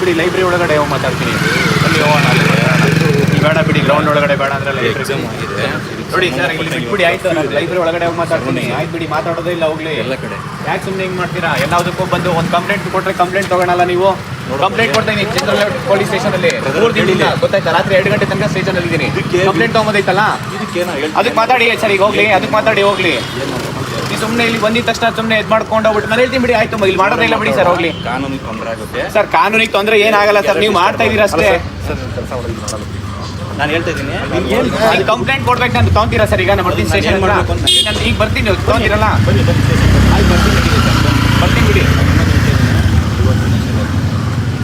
ಬಿಡಿ ಲೈಬ್ರರಿ ಒಳಗಡೆ ಹೋಗಿ ಮಾತಾಡ್ತೀನಿ. ಅಲ್ಲಿ ಹೋಗೋಣ ಅಲ್ಲಿ. ಬೇಡ ಬಿಡಿ ಗ್ರೌಂಡ್ ಒಳಗಡೆ ಬೇಡ ಅಂದ್ರೆ ಲೈಬ್ರರಿ ನೋಡಿ ಸರ್ ಇಲ್ಲಿ ಬಿಡಿ ಆಯ್ತು ಲೈಬ್ರರಿ ಒಳಗಡೆ ಹೋಗಿ ಮಾತಾಡ್ತೀನಿ. ಆಯ್ತು ಬಿಡಿ ಮಾತಾಡೋದೇ ಇಲ್ಲ ಹೋಗ್ಲಿ. ಎಲ್ಲ ಕಡೆ. ಯಾಕೆ ಸುಮ್ಮನೆ ಹಿಂಗೆ ಮಾಡ್ತೀರಾ? ಎಲ್ಲದಕ್ಕೂ ಬಂದು ಒಂದು ಕಂಪ್ಲೇಂಟ್ ಕೊಟ್ಟರೆ ಕಂಪ್ಲೇಂಟ್ ತಗೊಳಲ್ಲ ನೀವು? ಕಂಪ್ಲೇಂಟ್ ಕೊಡ್ತೀನಿ ಚಿತ್ರ ಪೊಲೀಸ್ ಸ್ಟೇಷನ್ ಅಲ್ಲಿ. ಮೂರು ದಿನ ಗೊತ್ತಾಯ್ತಾ? ರಾತ್ರಿ ಎರಡು ಗಂಟೆ ತನಕ ಸ್ಟೇಷನ್ ಅಲ್ಲಿ ಇದ್ದೀನಿ ಇದಕ್ಕೆ- ಕಂಪ್ಲೇಂಟ್ ತೊಗೊಂಬೋದೈತಲ್ಲ? ಅದಕ್ಕೆ ಮಾತಾಡಿ ಸರ್ ಈಗ ಹೋಗ್ಲಿ ಅದಕ್ಕೆ ಮಾತಾಡಿ ಹೋಗ್ಲಿ. ಸುಮ್ಮನೆ ಇಲ್ಲಿ ಬಂದಿದ ತಕ್ಷಣ ಸುಮ್ಮನೆ ಇದು ಮಾಡ್ಕೊಂಡು ಹೋಗ್ಬಿಟ್ಟು ನಾನು ಹೇಳ್ತೀನಿ ಬಿಡಿ ಆಯ್ತು ಇಲ್ಲಿ ಮಾಡೋದೇ ಇಲ್ಲ ಬಿಡಿ ಸರ್ ಹೋಗ್ಲಿ. ಕಾನೂನಿಗೆ ತೊಂದರೆ ಆಗುತ್ತೆ. ಸರ್ ಕಾನೂನಿಗೆ ತೊಂದರೆ ಏನಾಗಲ್ಲ ಸರ್ ನೀವು ಮಾಡ್ತಾ ಇದೀರ ಅಷ್ಟೇ. ನಾನು ಹೇಳ್ತಾ ಇದ್ದೀನಿ ಕಂಪ್ಲೇಂಟ್ ಕೊಡ್ಬೇಕು ನಾನು ತೊಗೊಂತೀರಾ ಸರ್ ಈಗ ನಾನು ಬರ್ತೀನಿ ಸ್ಟೇಷನ್ ಅಂತ ಈಗ ಬರ್ತೀನಿ ತೊಗೊಂತೀರಲ್ಲ? ಬರ್ತೀನಿ ಬಿಡಿ ಸರ್ ಬರ್ತೀನಿ ಬಿಡಿ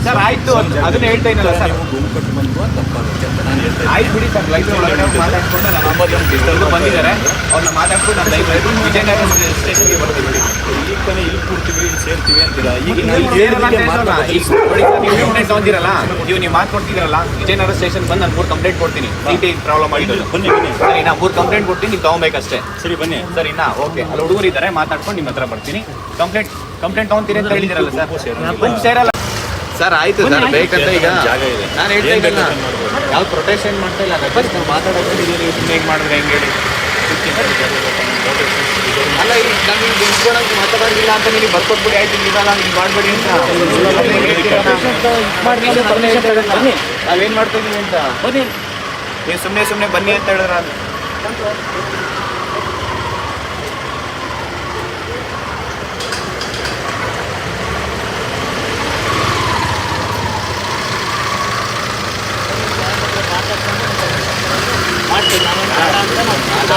ಸರ್ ಆಯ್ತು ಅದ್- ಅದನ್ನ ಹೇಳ್ತಾ ಇದ್ದೀನಲ್ಲ ಸರ್. ನೀವು ಗುಂಪು ಕಟ್ಟಿ ಬಂದು ತಪ್ಪಾಗುತ್ತೆ ಅಂತ ನಾನು ಆಯ್ತು ಬಿಡಿ ಸರ್ ಲೈವ್ ಒಳಗಡೆ ಮಾತಾಡ್ಕೊಂಡು ನಾನು ಗಂಟೆ ಇಷ್ಟೊಂದು ಬಂದಿದ್ದಾರೆ. ಅವ್ರನ್ನ ಮಾತಾಡ್ಕೊಂಡು ನಾನು ಲೈಬ್ರರಿ ವಿಜಯನಗರ ಸ್ಟೇಷನ್ಗೆ ಇದ್ದೀನಿ. ಈಗ ತಾನೇ ಇಲ್ಲಿ ಇಲ್ಲಿ ಸೇರ್ತೀವಿ ಅಂತೀರಾ? ಈಗ ನೀವು ಸರ್, ಕಂಪ್ಲೇಂಟ್ ತಗೊಂಡಿರಲ್ಲ ನೀವು ನೀವು ಮಾತು ಕೊಡ್ತಿದ್ದೀರಲ್ಲ ವಿಜಯನಗರ ಸ್ಟೇಷನ್ ಬಂದು ನಾನು ಮೂರು ಕಂಪ್ಲೇಂಟ್ ಕೊಡ್ತೀನಿ. ಟಿ ಟಿ ಪ್ರಾಬ್ಲಮ್ ಆಗಿದ್ದು. ಬನ್ನಿ ಬನ್ನಿ. ಸರಿ ನಾ ಮೂರು ಕಂಪ್ಲೇಂಟ್ ಕೊಡ್ತೀನಿ ನೀವು ತಗೊಬೇಕಷ್ಟೇ. ಸರಿ ಬನ್ನಿ. ಸರಿನಾ ಓಕೆ ಅಲ್ಲಿ ಹುಡುಗರು ಇದ್ದಾರೆ ಮಾತಾಡ್ಕೊಂಡು ನಿಮ್ಮ ಹತ್ರ ಬರ್ತೀನಿ. ಕಂಪ್ಲೇಂಟ್ ಕಂಪ್ಲೇಂಟ್ ತಗೊಂತೀರಿ ಅಂತ ಹೇಳಿದಿರಲ್ಲ ಸರ್. ಬಂದು ಸೇರಲ್ಲ. ಸರ್ ಆಯ್ತು ಸರ್ ಬೇಕಂತ ಈಗ ಜಾಗ ಇದೆ. ನಾನು ಹೇಳ್ತಾ ಇದ್ದಲ್ಲ. ಯಾವ ಪ್ರೊಟೆಕ್ಷನ್ ಮಾಡ್ತಾ ಇಲ್ಲ ಬಸ್ ನಾವು ಮಾತಾಡೋದು ಹೆಂಗೆ ಮಾಡಿದ್ರೆ ಹೆಂಗೆ ಹೇಳಿ? ಅಲ್ಲ ಈಗ ನಾನು ನಿಂತ್ಕೊಳಕ್ಕೆ ಮಾತಾಡೋಂಗಿಲ್ಲ ಅಂತ ನಿಮಗೆ ಬರ್ಕೊಟ್ಬಿಡಿ ಆಯ್ತು ನೀವಲ್ಲ ನೀವು ಮಾಡಬೇಡಿ ಅಂತ. ನಾವೇನು ಮಾಡ್ತಾ ಇದ್ದೀವಿ ಅಂತ? ಬನ್ನಿ. ನೀವು ಸುಮ್ಮನೆ ಸುಮ್ಮನೆ ಬನ್ನಿ ಅಂತ ಹೇಳಿದ್ರ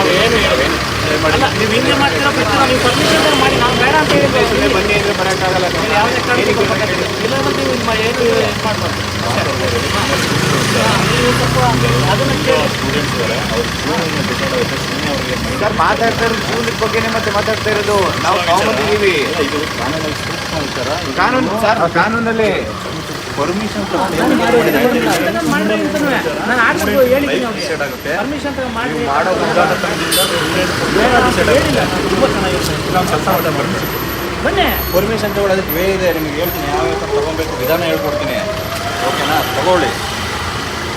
ನೀವು ಹಿಂಗೆ ಮಾಡ್ತೀರಾ ಬಿಡ್ತೀರಾ ನೀವು ಪರ್ಮಿಷನ್ ಮಾಡಿ ನಾನು ಬೇಡ ಅಂತ ಹೇಳಿದ್ರೆ ಸುಮ್ಮನೆ ಬನ್ನಿ ಬರೋಕ್ಕಾಗಲ್ಲ. ಯಾವುದೇ ಕಾರಣಕ್ಕೂ. ಇಲ್ಲ ಅಂದ್ರೆ ನೀವು ಏನು ಇದು ಮಾಡ್ಬಾರ್ದು. ನೀವು ಸ್ವಲ್ಪ ಅದನ್ನ ಕೇಳಿ. ಸ್ಟೂಡೆಂಟ್ಸ್ ಇದ್ದಾರೆ ಅವ್ರು ಜೀವನವನ್ನು ಡಿಸೈಡ್ ಆಗುತ್ತೆ ಸುಮ್ಮನೆ ಅವ್ರಿಗೆ ಸರ್ ಮಾತಾಡ್ತಾ ಇರೋದು ಜೀವನದ ಬಗ್ಗೆನೇ ಮತ್ತೆ ಮಾತಾಡ್ತಾ ಇರೋದು. ನಾವು ಇದು ಕಾನೂನಲ್ಲಿ ಸೂಕ್ಷ್ಮ ವಿಚಾರ ಕಾನೂನು ಸರ್ ಕಾನೂನಲ್ಲಿ ಪರ್ಮಿಷನ್ ಡಿಸೈಡ್ ಆಗುತ್ತೆ. ಮಾಡೋ ಬನ್ನಿ. ಪರ್ಮಿಷನ್ ತಗೊಳ್ಳೋದಕ್ಕೆ ವೇ ಇದೆ. ನಿಮ್ಗೆ ಹೇಳ್ತೀನಿ. ಯಾವ ಯಾವ ಥರ ತೊಗೊಬೇಕು ವಿಧಾನ ಹೇಳ್ಕೊಡ್ತೀನಿ. ಓಕೆನಾ ತಗೊಳ್ಳಿ.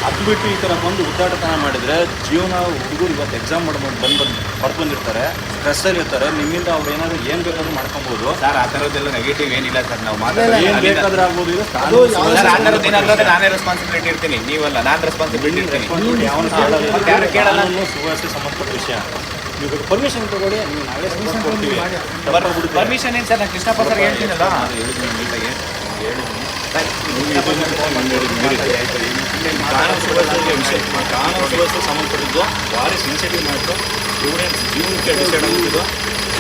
ಅದು ಬಿಟ್ಟು ಈ ಥರ ಬಂದು ಉದ್ದಾಟತನ ಮಾಡಿದರೆ ಜೀವನ ಹುಡುಗರು ಇವತ್ತು ಎಕ್ಸಾಮ್ ಮಾಡ್ಬೋದು ಬಂದು ಬಂದು ಬರ್ದು ಬಂದಿರ್ತಾರೆ ಸ್ಟ್ರೆಸ್ಸಲ್ಲಿ ಇರ್ತಾರೆ ನಿಮ್ಮಿಂದ ಅವ್ರು ಏನಾದರೂ ಏನು ಬೇಕಾದರೂ ಮಾಡ್ಕೊಬೋದು ಸರ್ ಆ ಥರದ್ದೆಲ್ಲ ನೆಗೆಟಿವ್ ಏನಿಲ್ಲ ಸರ್ ನಾವು ಏನು ಮಾತಾಡೋದು ಬೇಕಾದ್ರೂ ಆಗ್ಬೋದು ಇದು ನಾನೇ ರೆಸ್ಪಾನ್ಸಿಬಿಲಿಟಿ ಇರ್ತೀನಿ ನೀವಲ್ಲ ನಾನು ರೆಸ್ಪಾನ್ಸಿಬಿಲಿಟಿ ಇರ್ತೀನಿ ಕೇಳಲ್ಲ? ಅನ್ನೋ ಸುವ್ಯವಸ್ಥೆ ಸಂಬಂಧಪಟ್ಟ ವಿಷಯ ನೀವು ಪರ್ಮಿಷನ್ ತಗೊಳ್ಳಿ ನೀವು ನಾವೇ ಸಂಬಂಧ ಕೊಡ್ತೀವಿ ಪರ್ಮಿಷನ್ ಏನು ಸರ್ ನಾನು ಕೃಷ್ಣಪ್ಪ ಸರ್ ಹೇಳ್ತೀನಲ್ಲ ಹೇಳಿದ್ದೀನಿ ಹೇಳಿದ್ದೀನಿ ಕಾನೂನು ಸುವ್ಯವಸ್ಥೆ ಸಂಬಂಧಪಟ್ಟಿದ್ದು ಭಾರಿ ಸೆನ್ಸಿಟಿವ್ ಮಾಡ್ತು ಸ್ಟೂಡೆಂಟ್ಸ್ ಜೀವನಕ್ಕೆ ಡಿಸೈಡ್ ಆಗಿದ್ದು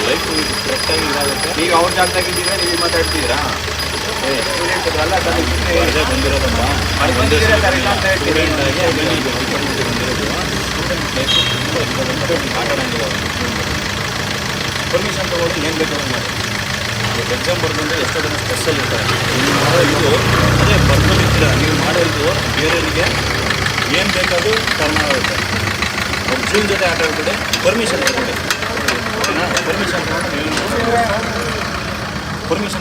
ಲೈಫ್ ಕರೆಕ್ಟಾಗಿ ಇದಾಗುತ್ತೆ ಈಗ ಅವ್ರ ಜಾಗದಾಗಿದ್ದೀರಾ ನೀವು ಮಾತಾಡ್ತೀರಾ ಸ್ಟೂಡೆಂಟ್ ಅಲ್ಲ ಅದೇ ಬಂದಿರೋದಮ್ಮ ಅದು ಬಂದಿದ್ದೀರಾ ಸರ್ ಇಲ್ಲ ಅಂತ ಹೇಳ್ತೀನಿ ಸ್ಟೂಡೆಂಟ್ ಆಗಿ ಬಂದಿರೋದು. ಸ್ಟೂಡೆಂಟ್ ಲೈಫ್ ತುಂಬ ಇಂಪಾರ್ಟೆಂಟ್ ಮಾತಾಡೋಂಗಿಲ್ಲ ಪರ್ಮಿಷನ್ ತೊಗೊಂಡು ಏನು ಬೇಕು ಮಾಡಿ. ಎಕ್ಸಾಮ್ ಬರ್ದಂದ್ರೆ ಎಷ್ಟೋ ಜನ ಸ್ಟ್ರೆಸ್ಸಲ್ಲಿ ಇರ್ತಾರೆ. ನೀವು ಮಾಡೋ ಇದು ಅದೇ ಬರ್ಕೊಂಡಿರ್ತೀರ ನೀವು ಮಾಡೋ ಇದು ಬೇರೆಯವರಿಗೆ ಏನು ಬೇಕಾದ್ರೂ ಕಾರಣ ಆಗುತ್ತೆ. ಅವ್ರ ಜೀವನ ಜೊತೆ ಆಟ ಆಗ್ಬಿಟ್ಟು ಪರ್ಮಿಷನ್ ತಗೊಂಡು ಪರ್ಮಿಷನ್ ಪರ್ಮಿಷನ್